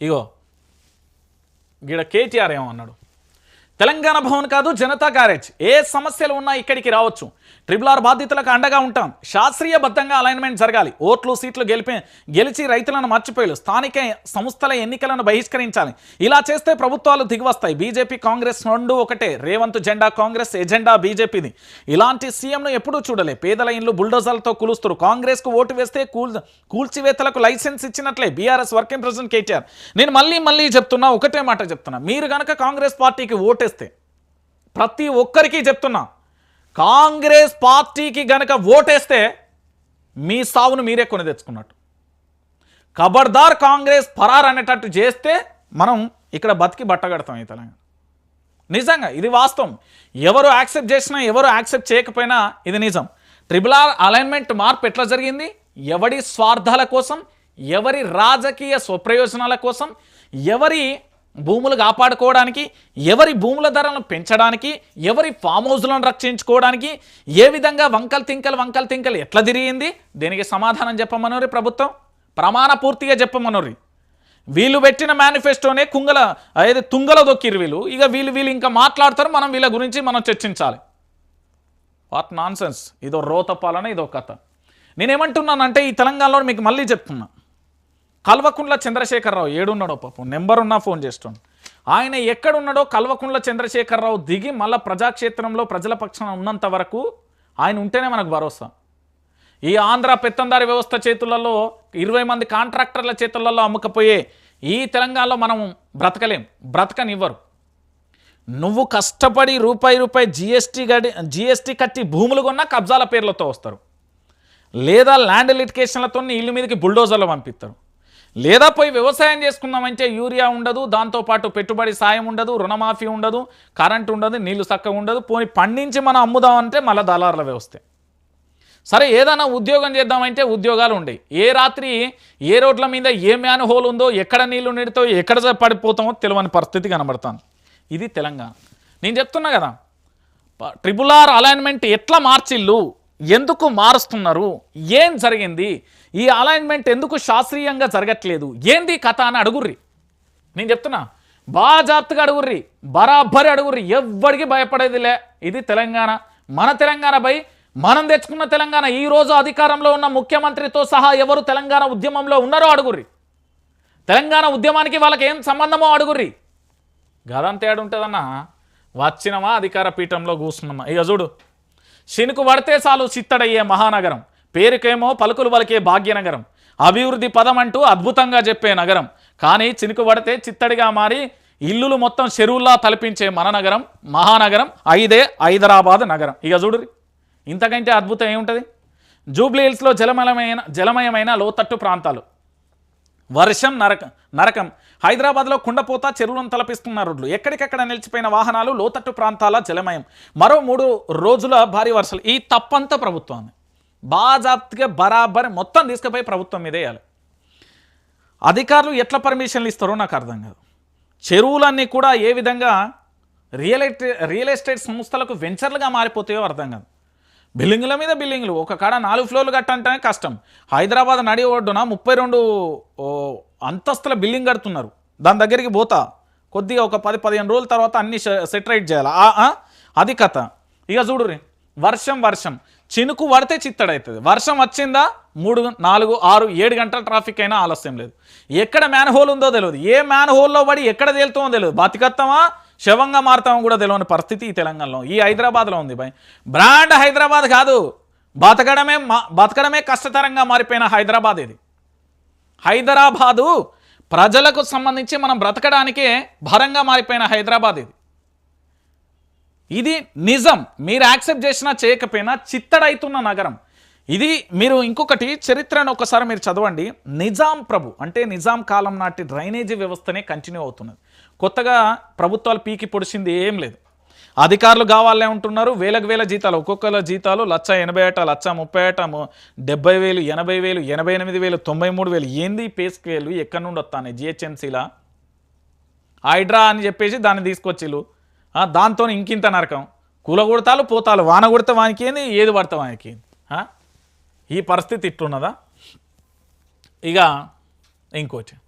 ఇగో గీడ కేటీఆర్ ఏమన్నాడు తెలంగాణ భవన్ కాదు జనతా గ్యారేజ్. ఏ సమస్యలు ఉన్నా ఇక్కడికి రావచ్చు. ట్రిపుల్ ఆర్ బాధితులకు అండగా ఉంటాం. శాస్త్రీయబద్ధంగా అలైన్మెంట్ జరగాలి. ఓట్లు సీట్లు గెలిపి గెలిచి రైతులను మర్చిపోయారు స్థానిక సంస్థల ఎన్నికలను బహిష్కరించాలి. ఇలా చేస్తే ప్రభుత్వాలు దిగివస్తాయి. బీజేపీ కాంగ్రెస్ రెండు ఒకటే. రేవంత్ జెండా కాంగ్రెస్ ఎజెండా బీజేపీది. ఇలాంటి సీఎంను ఎప్పుడూ చూడలే. పేదల ఇండ్లు బుల్డోజర్లతో కూలుస్తారు. కాంగ్రెస్కు ఓటు వేస్తే కూల్ కూల్చివేతలకు లైసెన్స్ ఇచ్చినట్లే బీఆర్ఎస్ వర్కింగ్ ప్రెసిడెంట్ కేటీఆర్. నేను మళ్ళీ మళ్ళీ చెప్తున్నా ఒకటే మాట చెప్తున్నా. మీరు కనుక కాంగ్రెస్ పార్టీకి ఓటేస్తే ప్రతి ఒక్కరికి చెప్తున్నా కాంగ్రెస్ పార్టీకి గనక ఓటేస్తే మీ సావును మీరే కొని తెచ్చుకున్నట్టు. ఖబర్దార్ కాంగ్రెస్ పరార్ అనేటట్టు చేస్తే మనం ఇక్కడ బతికి బట్టగడతాం ఈ తెలంగాణ. నిజంగా ఇది వాస్తవం. ఎవరు యాక్సెప్ట్ చేసినా ఎవరు యాక్సెప్ట్ చేయకపోయినా ఇది నిజం. ట్రిబుల్ ఆర్ అలైన్మెంట్ మార్పు ఎట్లా జరిగింది? ఎవడి స్వార్థాల కోసం ఎవరి రాజకీయ స్వప్రయోజనాల కోసం ఎవరి భూములు కాపాడుకోవడానికి ఎవరి భూముల ధరలను పెంచడానికి ఎవరి ఫామ్ హౌస్లను రక్షించుకోవడానికి ఏ విధంగా వంకల్ తింకలు వంకల్ తింకలు ఎట్లా తిరిగింది? దీనికి సమాధానం చెప్పమనోరి ప్రభుత్వం. ప్రమాణ పూర్తిగా చెప్పమనోరి. వీళ్ళు పెట్టిన మేనిఫెస్టోనే కుంగల అదే తుంగల దొక్కిరు వీళ్ళు. ఇక వీళ్ళు వీళ్ళు ఇంకా మాట్లాడతారు మనం వీళ్ళ గురించి మనం చర్చించాలి. వాట్ నాన్ సెన్స్ ఇదో రోతపాలన ఇదో కథ. నేనేమంటున్నానంటే ఈ తెలంగాణలో మీకు మళ్ళీ చెప్తున్నా. కల్వకుంట్ల చంద్రశేఖరరావు ఏడున్నాడో పాపం నెంబర్ ఉన్నా ఫోన్ చేస్తుండు. ఆయన ఎక్కడున్నాడో కల్వకుంట్ల చంద్రశేఖరరావు దిగి మళ్ళీ ప్రజాక్షేత్రంలో ప్రజల పక్షాన ఉన్నంత వరకు ఆయన ఉంటేనే మనకు భరోసా. ఈ ఆంధ్ర పెత్తందారి వ్యవస్థ చేతులలో ఇరవై మంది కాంట్రాక్టర్ల చేతులలో అమ్ముకపోయే ఈ తెలంగాణలో మనం బ్రతకలేం బ్రతకనివ్వరు. నువ్వు కష్టపడి రూపాయి రూపాయి జిఎస్టీ గడి జిఎస్టీ కట్టి భూములు కొన్నా కబ్జాల పేర్లతో వస్తారు. లేదా ల్యాండ్ లిటికేషన్లతో ఇల్లు మీదకి బుల్డోజర్లు పంపిస్తారు. లేదా పోయి వ్యవసాయం చేసుకుందామంటే యూరియా ఉండదు దాంతోపాటు పెట్టుబడి సాయం ఉండదు రుణమాఫీ ఉండదు కరెంట్ ఉండదు నీళ్ళు చక్కగా ఉండదు పోని పండించి మనం అమ్ముదామంటే మళ్ళీ దళారుల వ్యవస్థే. సరే ఏదైనా ఉద్యోగం చేద్దామంటే ఉద్యోగాలు ఉండేవి ఏ రాత్రి ఏ రోడ్ల మీద ఏ మ్యాన్ హోల్ ఉందో ఎక్కడ నీళ్ళు నిడితో ఎక్కడ పడిపోతామో తెలియని పరిస్థితి కనబడతాను ఇది తెలంగాణ. నేను చెప్తున్నా కదా ట్రిపుల్ ఆర్ అలైన్మెంట్ ఎట్లా మార్చిల్లు? ఎందుకు మారుస్తున్నారు? ఏం జరిగింది? ఈ అలైన్మెంట్ ఎందుకు శాస్త్రీయంగా జరగట్లేదు? ఏంది కథ అని అడుగుర్రి. నేను చెప్తున్నా బాగా జాగ్రత్తగా అడుగుర్రి బరాబరి అడుగుర్రి. ఎవ్వడికి భయపడేదిలే. ఇది తెలంగాణ. మన తెలంగాణ పై మనం తెచ్చుకున్న తెలంగాణ. ఈ రోజు అధికారంలో ఉన్న ముఖ్యమంత్రితో సహా ఎవరు తెలంగాణ ఉద్యమంలో ఉన్నారో అడుగుర్రి. తెలంగాణ ఉద్యమానికి వాళ్ళకి ఏం సంబంధమో అడుగుర్రి. గదంతేడు ఉంటుందన్నా వచ్చినమా అధికార పీఠంలో కూర్చున్నామా? ఇక చూడు. శనుకు పడితే చాలు చిత్తడయ్యే మహానగరం. పేరుకేమో పలుకులు పలికే భాగ్యనగరం. అభివృద్ధి పదం అంటూ అద్భుతంగా చెప్పే నగరం. కానీ చినుకు పడితే చిత్తడిగా మారి ఇల్లులు మొత్తం చెరువుల్లా తలపించే మన నగరం మహానగరం ఐదే హైదరాబాద్ నగరం. ఇక చూడురి ఇంతకంటే అద్భుతం ఏముంటుంది? జూబ్లీ హిల్స్లో జలమయమైన జలమయమైన లోతట్టు ప్రాంతాలు. వర్షం నరక నరకం. హైదరాబాద్లో కుండపోత చెరువులను తలపిస్తున్న రోడ్లు. ఎక్కడికెక్కడ నిలిచిపోయిన వాహనాలు లోతట్టు ప్రాంతాల జలమయం. మరో మూడు రోజుల భారీ వర్షాలు. ఈ తప్పంతా ప్రభుత్వాన్ని బాజాప్తిగా బరాబర్ మొత్తం తీసుకుపోయి ప్రభుత్వం మీద వేయాలి. అధికారులు ఎట్లా పర్మిషన్లు ఇస్తారో నాకు అర్థం కాదు. చెరువులన్నీ కూడా ఏ విధంగా రియల్ రియల్ ఎస్టేట్ సంస్థలకు వెంచర్లుగా మారిపోతాయో అర్థం కాదు. బిల్డింగ్ల మీద బిల్డింగ్లు. ఒక కాడ నాలుగు ఫ్లోర్లు కట్టంటేనే కష్టం. హైదరాబాద్ నడి ఒడ్డున ముప్పై రెండు ఓ, అంతస్తుల బిల్డింగ్ కడుతున్నారు. దాని దగ్గరికి పోతా. కొద్దిగా ఒక పది పదిహేను రోజుల తర్వాత అన్ని సెటరైట్ చేయాలి? అది కథ. ఇక చూడురి వర్షం వర్షం. చినుకు పడితే చిత్తడవుతుంది వర్షం వచ్చిందా? మూడు నాలుగు ఆరు ఏడు గంటల ట్రాఫిక్ అయినా ఆలస్యం లేదు. ఎక్కడ మ్యాన్ హోల్ ఉందో తెలియదు ఏ మ్యాన్ హోల్లో పడి ఎక్కడ తేలుతుందో తెలియదు బతికత్తమా? శవంగా మారుతామని కూడా తెలియని పరిస్థితి ఈ తెలంగాణలో. ఈ హైదరాబాద్లో ఉంది భయ్. బ్రాండ్ హైదరాబాద్ కాదు. బతకడమే మా- బతకడమే కష్టతరంగా మారిపోయిన హైదరాబాద్ ఇది. హైదరాబాదు ప్రజలకు సంబంధించి మనం బ్రతకడానికే భారంగా మారిపోయిన హైదరాబాద్ ఇది. ఇది నిజం. మీరు యాక్సెప్ట్ చేసినా చేయకపోయినా చిత్తడైతున్న నగరం. ఇది మీరు ఇంకొకటి చరిత్రను ఒకసారి మీరు చదవండి. నిజాం ప్రభు అంటే నిజాం కాలం నాటి డ్రైనేజీ వ్యవస్థనే కంటిన్యూ అవుతున్నది. కొత్తగా ప్రభుత్వాలు పీకి పొడిచింది ఏం లేదు. అధికారులు కావాలనే ఉంటున్నారు. వేలకు వేల జీతాలు ఒక్కొక్కల జీతాలు లచ్చ ఎనభై ఏట లచ్చ ముప్పై ఏట డెబ్బై వేలు ఎనభై వేలు ఎనభై ఎనిమిది వేలు తొంభై మూడు వేలు ఏంది పే స్కేలు? ఎక్కడి నుండి వస్తాయి జిహెచ్ఎంసీలా? హైడ్రా అని చెప్పేసి దాన్ని తీసుకొచ్చిళ్ళు. దాంతో ఇంకింత నరకం. కూల కొడతాలు పోతాలు వాన కొడితే వానికి ఏంది ఏది పడితే వానికి ఏంది ఈ పరిస్థితి ఇట్టున్నదా ఇక ఇంకోటి.